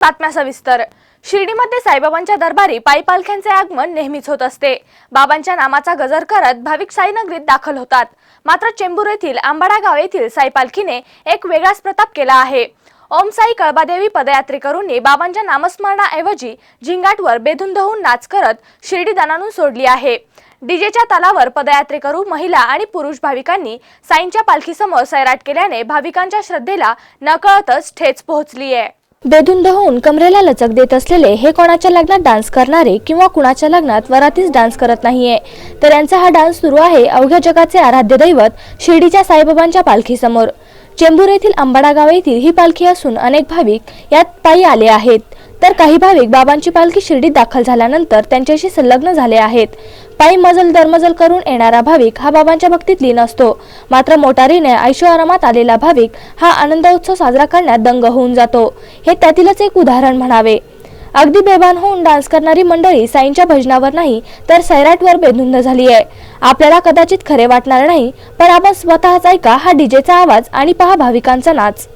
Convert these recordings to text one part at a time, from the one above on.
बातम्या सविस्तर. शिर्डीमध्ये साईबाबांच्या दरबारी पायी पालख्यांचे आगमन नेहमीच होत असते. बाबांच्या नामाचा गजर करत भाविक साईनगरीत दाखल होतात. मात्र चेंबूर येथील आंबाडा गाव येथील साई पालखीने एक वेगळाच प्रताप केला आहे. ओम साई कळबादेवी पदयात्रेकरूंनी बाबांच्या नामस्मरणाऐवजी झिंगाटवर बेधुंद होऊन नाच करत शिर्डी दानानून सोडली आहे. डीजेच्या तालावर पदयात्रेकरू महिला आणि पुरुष भाविकांनी साईंच्या पालखीसमोर सैराट केल्याने भाविकांच्या श्रद्धेला नकळतच ठेच पोहोचली आहे बेधुंद होऊन कमरेला लचक देत असलेले हे कोणाच्या लग्नात डान्स करणारे किंवा कुणाच्या लग्नात वरातीच डान्स करत नाहीये? तर यांचा हा डान्स सुरू आहे अवघ्या जगाचे आराध्य दैवत शिर्डीच्या साईबाबांच्या पालखीसमोर. चेंबूर येथील अंबाडा गाव येथील ही पालखी असून अनेक भाविक यात पायी आले आहेत. तर काही भाविक बाबांची पालखी शिर्डीत दाखल झाल्यानंतर त्यांच्याशी संलग्न झाले आहेत. पायी मजल दरमजल करून येणारा भाविक हा बाबांच्या भक्तीत लीन असतो. मात्र मोटारीने ऐशोआरामात आलेला भाविक हा आनंद उत्सव साजरा करण्यात दंग होऊन जातो. हे त्यातीलच एक उदाहरण म्हणावे. अगदी बेभान होऊन डान्स करणारी मंडळी साईंच्या भजनावर नाही तर सैराटवर बेधुंद झाली आहे आपल्याला कदाचित खरे वाटणार नाही पण आपण स्वतःच ऐका हा डीजेचा आवाज आणि पहा भाविकांचा नाच.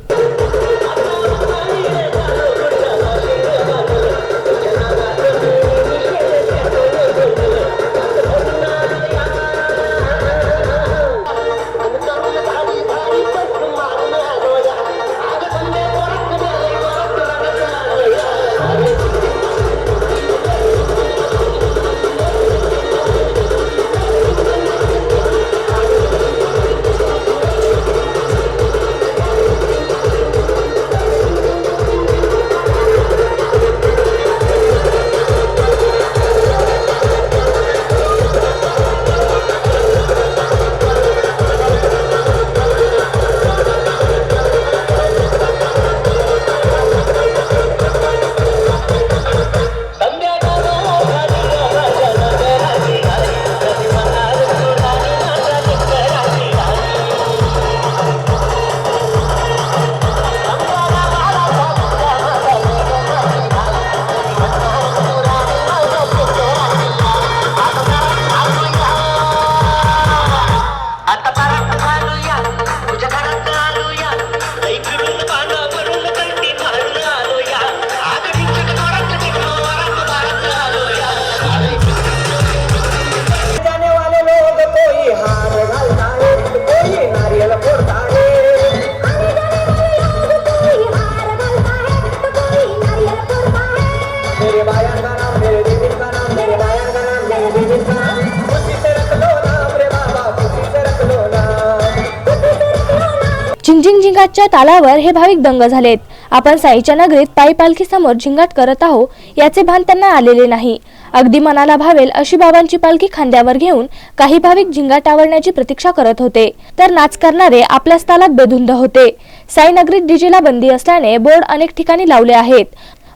झिंगझिंग झिंगाटच्या तालावर हे भाविक दंग झालेत. आपण साईच्या नगरीत पायी पालखी समोर झिंगाट करत आहो याचे भान त्यांना आलेले नाही. अगदी मनाला भावेल अशी बाबांची पालखी खांद्यावर घेऊन काही भाविक झिंगाट आवडण्याची प्रतीक्षा करत होते. तर नाच करणारे आपल्याच तालात बेधुंद होते. साई नगरीत डीजेला बंदी असल्याने बोर्ड अनेक ठिकाणी लावले आहेत.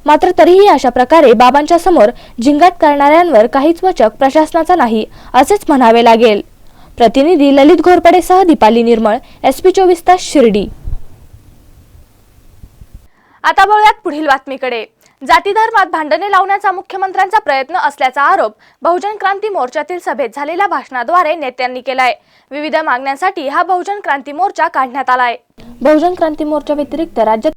मात्र तरीही अशा प्रकारे बाबांच्या समोर झिंगाट करणाऱ्यांवर काहीच वचक प्रशासनाचा नाही असेच म्हणावे लागेल. प्रतिनिधी ललित घोरपडेसह दीपाली निर्मळ एस पी चोवीस तास शिर्डी. आता वळूयात पुढील बातमीकडे. जाती धर्मात भांडणे लावण्याचा मुख्यमंत्र्यांचा प्रयत्न असल्याचा आरोप बहुजन क्रांती मोर्चातील सभेत झालेल्या भाषणाद्वारे नेत्यांनी केलाय. विविध मागण्यांसाठी हा बहुजन क्रांती मोर्चा काढण्यात आलाय. बहुजन क्रांती मोर्चा व्यतिरिक्त राज्यात